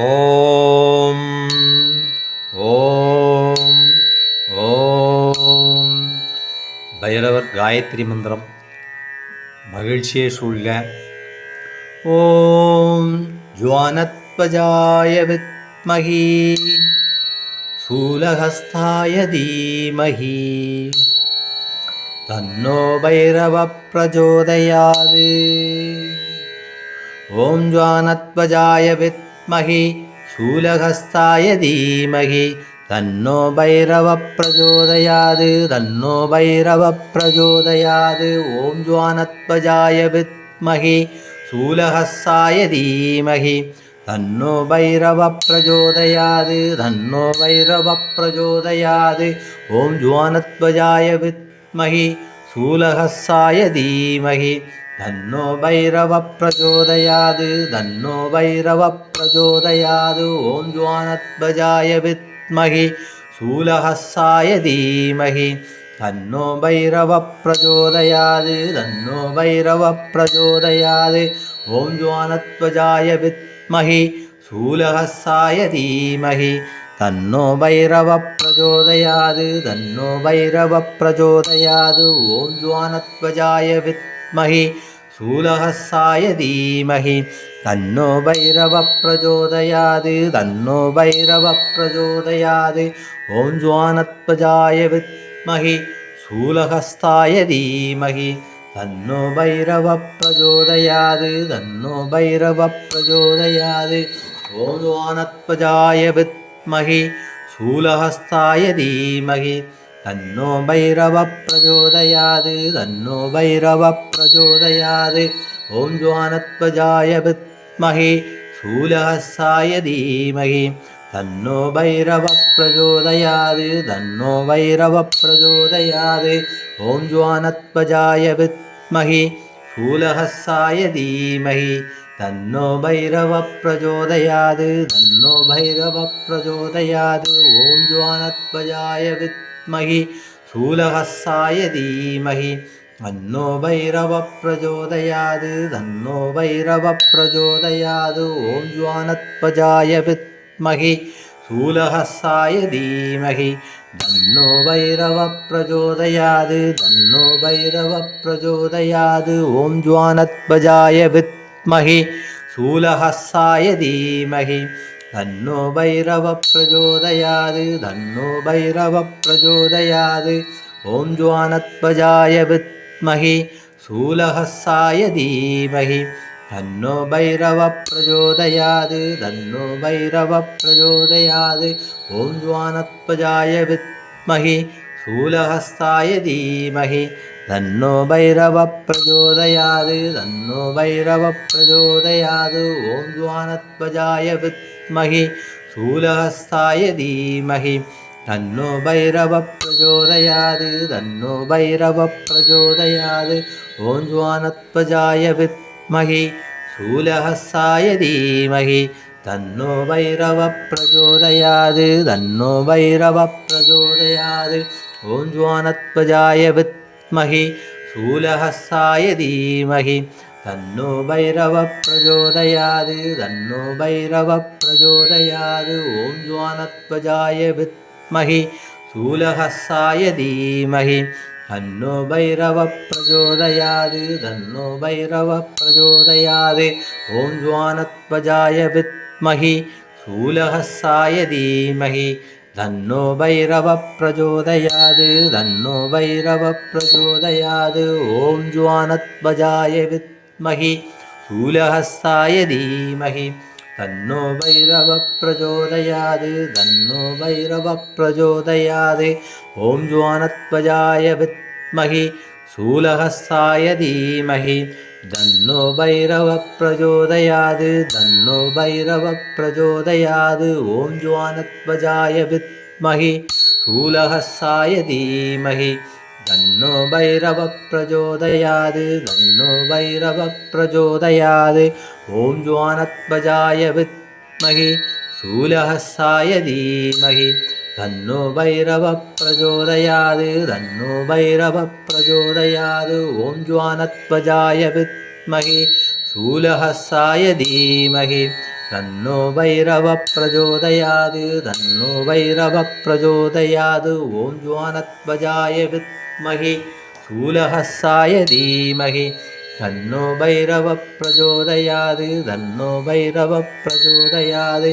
ஓம் ஓம் ஓம் பைரவர் காயத்ரி மந்திரம் மகிழ்ச்சியை சூழ்க ஓம் ஜுவானத்வஜாய வித்மகி शूलहस्ताय धीमहि तन्नो भैरवप्रचोदयात् ॐ ज्वानत्वजाय महि शूलहस्ताय धीमहि तन्नो भैरवप्रचोदयात् तन्नो भैरवप्रचोदयात् ॐ ज्वानत्वजाय विद्महे शूलहः धीमहि तन्नो भैरवप्रचोदयात् तन्नो भैरवप्रचोदयात् ॐ ज्वानत्वजाय विद्महे शूलहः धीमहि। धन्नो भैरवप्रचोदयात् धन्नो भैरवप्रचोदयात् ॐ ज्वानध्वजाय विद्महि शूलहस्साय धीमहि। धन्नो भैरवप्रचोदयात् धन्नो भैरवप्रचोदयात् ॐ ज्वानत्वजाय विद्महि शूलहस्साय धीमहि। तन्नो भैरवप्रचोदयात् तन्नो भैरवप्रचोदयात् ॐ ज्वानत्वजाय विद्महि षूलहस्ताय धीमहि। तन्नो भैरवप्रचोदयात् तन्नो भैरवप्रचोदयात् ॐ ज्वानत्वजाय विद्महि शूलहस्ताय धीमहि। तन्नो भैरवप्रचोदयात् तन्नो भैरवप्रचोदयात् ॐ ज्वानत्वजाय विद्महि शूलहस्ताय धीमहि। तन्नो भैरवप्रचोदयात् तन्नो भैरवप्रचोदयात् ॐ ज्वानत्वजाय विद्महे शूलहस्साय धीमहि तन्नो भैरवप्रचोदयात् तन्नो भैरवप्रचोदयात् ॐ ज्वानत्वजाय विद्महे शूलहस्साय धीमहि तन्नो भैरवप्रचोदयात् तन्नो भैरवप्रचोदयात् ॐ ज्वानत्वजाय विद्महे धीमहि शूलः साय धीमहि तन्नो भैरवप्रचोदयात् धन्नो भैरवप्रचोदयात् ॐ ज्वानध्वजाय विद्महि। शूलः साय धीमहि धन्नो भैरवप्रचोदयात् धन्नो भैरवप्रचोदयात् ॐ ज्वानध्वजाय विद्महि। शूलः साय धीमहि धन्नो भैरवप्रचोदयात् धन्नो भैरवप्रचोदयात् ॐ ज्वानत्वजाय विद्महि शूलहस्साय धीमहि। धन्नो भैरवप्रचोदयात् धन्नो भैरवप्रचोदयात् ॐ ज्वानत्वजाय विद्महि शूलहस्ताय धीमहि। धन्नो भैरवप्रचोदयात् धन्नो भैरवप्रचोदयात् ॐ ज्वानत्वजाय वित् महे शूलः धीमहि। तन्नो भैरवप्रचोदयात् तन्नो भैरवप्रचोदयात् ॐ ज्वानत्वजाय विद्महि शूलहस्ताय धीमहि। तन्नो भैरवप्रचोदयात् तन्नो भैरवप्रचोदयात् ॐ ज्वानत्वजाय विद्महि शूलहस्ताय धीमहि। तन्नो भैरवप्रचोदयात् तन्नो भैरवप्रचोदयात् ॐ ज्वानत्वजाय विद्महि शूलहस्साय धीमहि तन्नो भैरवप्रचोदयात् तन्नो भैरवप्रचोदयात् ॐ ज्वानत्वजाय विद्महि शूलहस्साय धीमहि धन्नो भैरवप्रचोदयात् धन्नो भैरवप्रचोदयात् ॐ ज्वानत्वजाय विद् महि शूलहस्ताय धीमहि तन्नो भैरवप्रचोदयात् तन्नो भैरवप्रचोदयात् ॐ ज्वानत्वजाय विद्महि शूलहस्ताय धीमहि धन्नो भैरवप्रचोदयात् धन्नो भैरवप्रचोदयात् ॐ ज्वानत्वजाय विद्महि शूलहस्ताय धीमहि തന്നോ ഭൈരവ പ്രചോദയാത് നന്നോ ഭൈരവ പ്രചോദയാത് ഓം ജ്വാനത്വജായ വിത്മഹി ശൂലഹസായ ധീമഹി. തന്നോ ഭൈരവ പ്രചോദയാത് തന്നോ ഭൈരവ പ്രചോദയാത് ഓം ജ്വാനത്വജായ വിത്മഹി ശൂലഹസായ ധീമഹി. തന്നോ ഭൈരവ പ്രചോദയാത് തന്നോ ഭൈരവ പ്രചോദയാത് ഓം ജ്വാനത്വജായ വിത്മഹി. மகி சூலகசாய தீமகி. தன்னோ பைரவ பிரச்சோதயாது தன்னோ பைரவ பிரச்சோதயாது